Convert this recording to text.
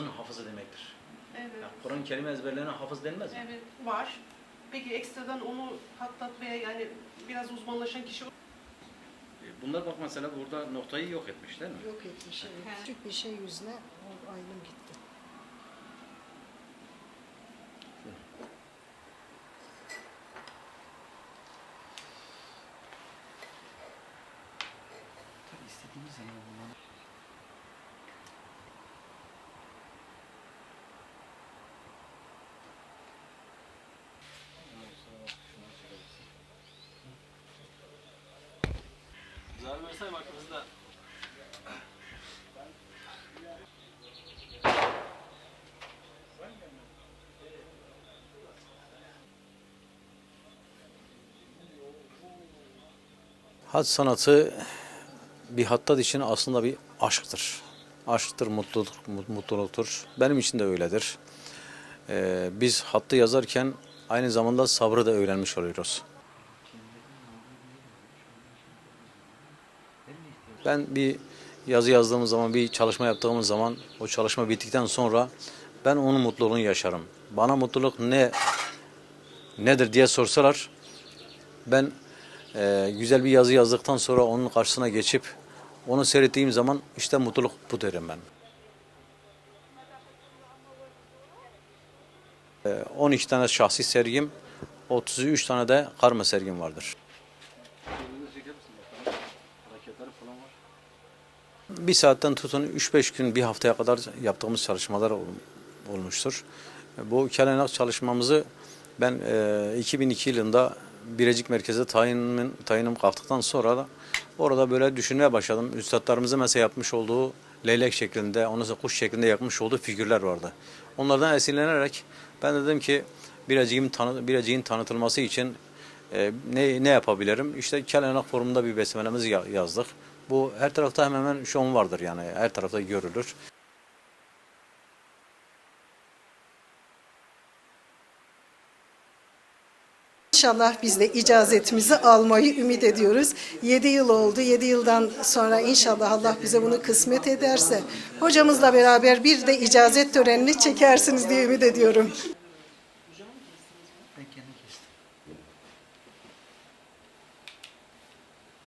hafızı demektir. Evet. Yani Kur'an kelime ezberlerine hafız denmez mi? Evet var. Peki ekstradan onu hattatmaya yani biraz uzmanlaşan kişi E, Bunlar bak mesela burada noktayı yok etmiş değil mi? Yok etmiş. Evet. Küçük bir şey yüzüne o ayrım gitti. Tabii istediğimiz zaman bunları... Zarar versene baktığımızda Hac sanatı bir hattat için aslında bir aşktır. Aşktır, mutluluk, mut- mutluluktur. Benim için de öyledir. Ee, biz hattı yazarken aynı zamanda sabrı da öğrenmiş oluyoruz. Ben bir yazı yazdığımız zaman, bir çalışma yaptığımız zaman, o çalışma bittikten sonra ben onun mutluluğunu yaşarım. Bana mutluluk ne nedir diye sorsalar, ben e, güzel bir yazı yazdıktan sonra onun karşısına geçip onu seyrettiğim zaman işte mutluluk bu derim ben. E, 12 tane şahsi sergim, 33 tane de karma sergim vardır. Bir saatten tutun 3-5 gün bir haftaya kadar yaptığımız çalışmalar ol- olmuştur. Bu kelenak çalışmamızı ben e, 2002 yılında Birecik Merkez'e tayinim, tayinim kalktıktan sonra da orada böyle düşünmeye başladım. Üstadlarımızın mesela yapmış olduğu leylek şeklinde, ondan sonra kuş şeklinde yapmış olduğu figürler vardı. Onlardan esinlenerek ben dedim ki Birecik'in, tanı, Birecik'in tanıtılması için e, ne, ne yapabilirim? İşte Kelenak forumunda bir besmelemizi ya- yazdık. Bu her tarafta hemen hemen an vardır yani her tarafta görülür. İnşallah biz de icazetimizi almayı ümit ediyoruz. 7 yıl oldu. 7 yıldan sonra inşallah Allah bize bunu kısmet ederse hocamızla beraber bir de icazet törenini çekersiniz diye ümit ediyorum. Ben kendim kestim.